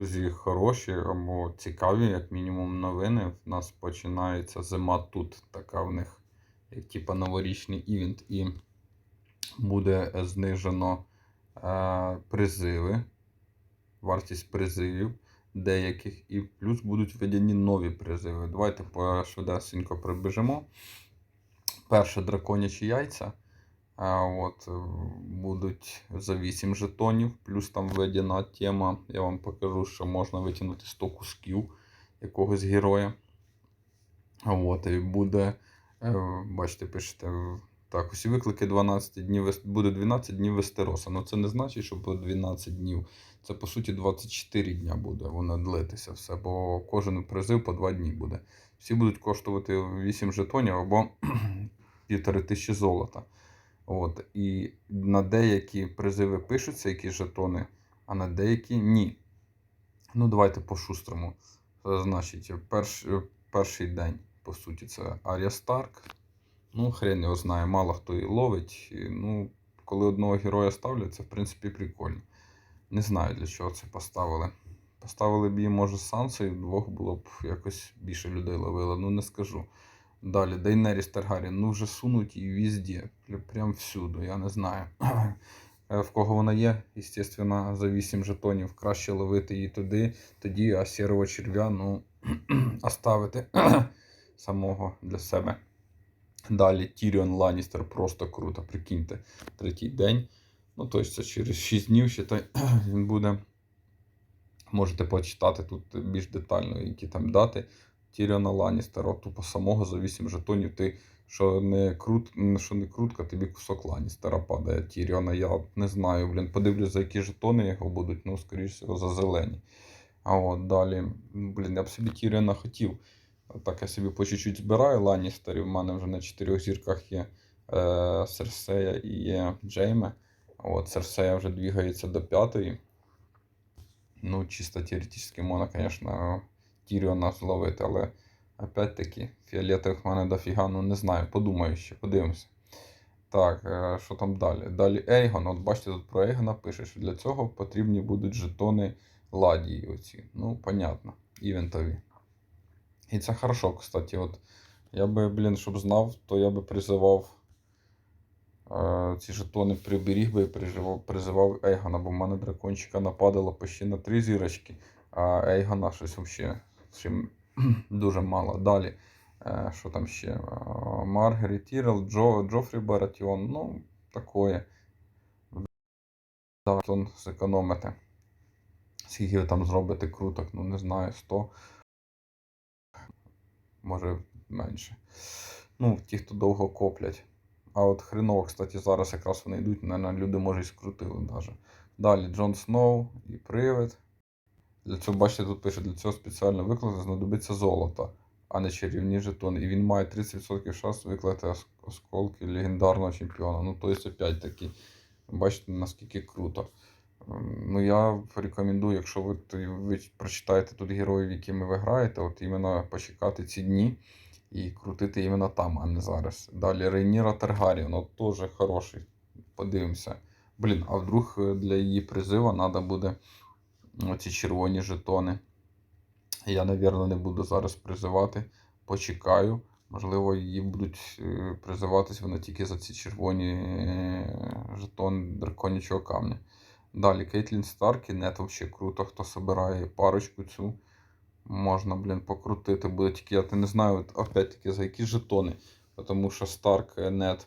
Друзі, хороші або цікаві, як мінімум, новини. В нас починається зима тут. Така в них, як типа новорічний івент, і буде знижено е, призиви, вартість призивів деяких, і плюс будуть введені нові призиви. Давайте пошвидесенько прибіжимо. Перше драконячі яйця. А от, е, будуть за 8 жетонів, плюс там введена тема. Я вам покажу, що можна витягнути 100 кусків якогось героя. От, і буде, е, бачите, пишете. Так, усі виклики 12 днів буде 12 днів Вестероса. Ну це не значить, що буде 12 днів. Це по суті 24 дня буде воно длитися все, бо кожен призив по 2 дні буде. Всі будуть коштувати 8 жетонів або півтори тисячі золота. От, і на деякі призиви пишуться якісь жетони, а на деякі ні. Ну, давайте по-шустрому. Е, Значить, перш, е, перший день, по суті, це Арія Старк. Ну, хрен його знає, мало хто її ловить. І, ну, коли одного героя ставлять, це в принципі прикольно. Не знаю, для чого це поставили. Поставили б її, може, Сансою, вдвох було б якось більше людей ловило, ну не скажу. Далі, Дейнеріс Таргарін, ну вже сунуть її везде, прям- всюди, я не знаю. Е, В кого вона є, звісно, за 8 жетонів краще ловити її туди, тоді, а сірого черв'я, ну, оставити самого для себе. Далі Тіріон Ланністер просто круто, прикиньте, третій день. Ну, тобто через 6 днів, считай, він буде. Можете почитати тут більш детально, які там дати. Тіріона Ланністера, тупо самого за 8 жетонів. Ти що не крут, що не крутка, тобі кусок Ланністера падає. Тіріона, я не знаю, блін, подивлюсь, за які жетони його будуть, ну, скоріш всього, за зелені. А от далі, блін, я б собі Тіріона хотів. Так я собі по чуть-чуть збираю Ланністерів. У мене вже на чотирьох зірках є е, Серсея і є Джейме. От Серсея вже двигається до п'ятої. Ну, чисто теоретично можна, звісно, Тіріона зловити, але опять-таки, фіолетових в мене дофіга, ну не знаю, подумаю ще, подивимося. Так, е, що там далі? Далі Ейгон. От бачите, тут про Ейгона пише, що для цього потрібні будуть жетони ладії. Оці. Ну, понятно, івентові. І це хорошо, кстати. От я би, блін, щоб знав, то я би призивав е, ці жетони приберіг би і призивав, Ейгона, бо в мене дракончика нападало почти на три зірочки, а Ейгона щось взагалі чим дуже мало. Далі. Е, що там ще? Е, Маргарет Тірел, Джо, Джофрі Баратіон, ну, такое. Давайте он зекономити. Скільки ви там зробите круток, ну не знаю, 100. Може менше. Ну, ті, хто довго коплять. А от хреново, кстати, зараз якраз вони йдуть, наверное, люди може і скрутили навіть. Далі Джон Сноу і привид. Для цього, бачите, тут пише, для цього спеціально викликати знадобиться золото, а не чарівні жетони. І він має 30% шанс викликати осколки легендарного чемпіона. Ну, тобто, опять таки, бачите, наскільки круто. Ем, Ну, я рекомендую, якщо ви, ви прочитаєте тут героїв, якими ви граєте, от іменно почекати ці дні і крутити іменно там, а не зараз. Далі Рейніра Таргаріон, от теж хороший. Подивимося. Блін, а вдруг е, для її призиву треба буде оці червоні жетони. Я, напевно, не буду зараз призивати. Почекаю. Можливо, її будуть е, призиватись вони тільки за ці червоні е, жетони драконячого камня. Далі Кейтлін Старк і нет вообще круто, хто собирає парочку цю. Можна, блін, покрутити буде тільки, я не знаю, опять-таки, за які жетони. Тому що Старк е, нет.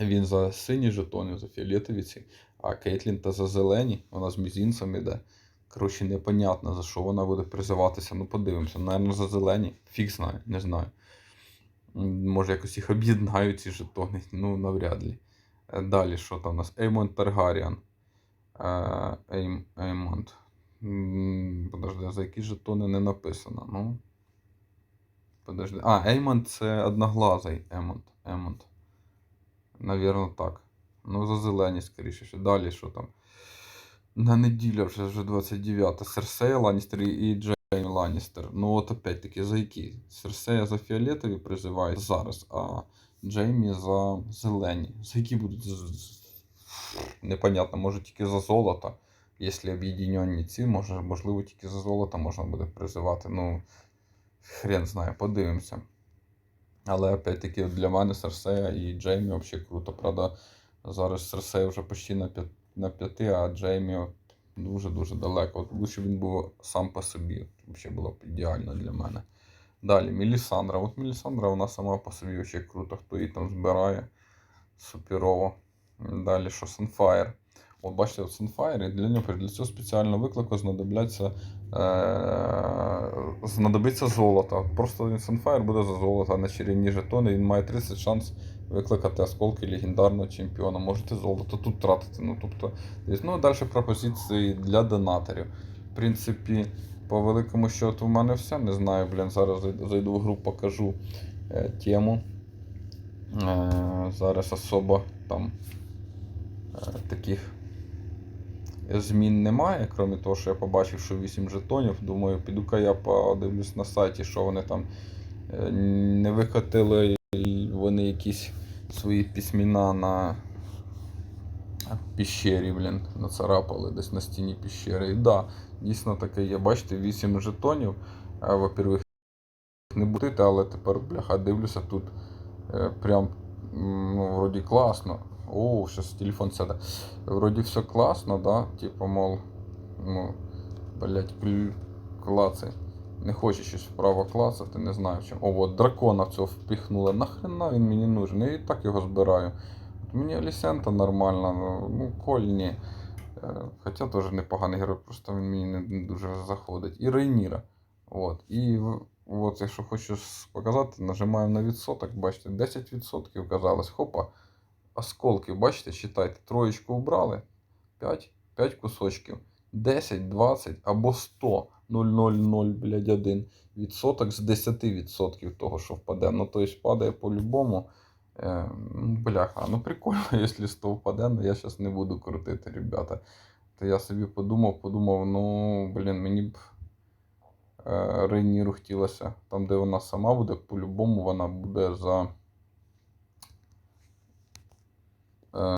Він за сині жетони, за фіолетові ці, а Кейтлін та за зелені, вона з мізінцем іде. Коротше, непонятно, за що вона буде призиватися. Ну, подивимося. Наверно, за зелені. Фіг знає, не знаю. Може, якось їх об'єднають ці жетони. Ну, навряд ли. Е, Далі, що там у нас? Еймон Таргаріан. Е, Ейм, Еймонд. Подожди, за які жетони не написано. Ну. Подожди. А, Еймонд це одноглазий Емонд. Емонд. Навірно, так. Ну, за зелені, скоріше. ще. Далі, що там? На неділю вже, вже 29. Серсея Ланністер і Джеймі Ланністер. Ну, от опять-таки, за які? Серсея за фіолетові призиває зараз, а Джеймі за зелені. За які будуть. Непонятно, може тільки за золото. якщо об'єднані ці, може, можливо, тільки за золото можна буде призивати. Ну, хрен знає, подивимося. Але опять-таки для мене Серсея і Джеймі взагалі круто. Правда, зараз Серсея вже почти на, п'ят, на п'яти, а Джеймі дуже-дуже далеко. От лучше він був сам по собі. Взагалі було б ідеально для мене. Далі, Мелісандра. От Мелісандра, вона сама по собі взагалі круто, хто її там збирає. Суперово. Далі, що Sunfire. От бачите, от Sunfire, для нього для цього спеціального виклику знадобляться, е, знадобиться золото. Просто Sunfire буде за золото, а на чарівні жетони. Він має 30 шанс викликати осколки легендарного чемпіона. Можете золото тут тратити. Ну, тобто, ну, далі пропозиції для донаторів. В принципі, по великому счету в мене все. Не знаю, блін, зараз зайду- в гру, покажу е, тему. Е, зараз особо там е, таких змін немає, крім того, що я побачив, що 8 жетонів. Думаю, піду-ка я подивлюсь на сайті, що вони там е, не викотили вони якісь свої письмена на піщері, блін, нацарапали десь на стіні піщери. І да, дійсно таке є. Бачите, 8 жетонів. А, Во-первых, не бутити, але тепер, бляха, дивлюся тут е, прям ну, вроді класно. О, щас телефон сяде. Вроді все класно, да? Типу, мол, ну, блять, клацай. Не хоче щось вправо клацати, не знаю чим. О, от дракона цього впіхнули. Нахрена він мені нужен? Я і так його збираю. От мені Алісента нормально, ну, ну Коль. Е, Хоча теж непоганий герой, просто він мені не, дуже заходить. І Рейніра. От. І от, якщо хочу показати, нажимаємо на відсоток, бачите, 10% казалось. Хопа. Осколки, бачите, читайте, троєчку убрали. 5, 5 кусочків. 10, 20 або 100, 0,00, блядь, 1 відсоток з 10% того, що впаде. Ну, тобто падає по-любому. Е, ну, бляха, ну прикольно, якщо 100 впаде, але я зараз не буду крутити, ребята. То я собі подумав, подумав, ну, блін, мені б е, Рейніру хотілося. Там, де вона сама буде, по-любому вона буде за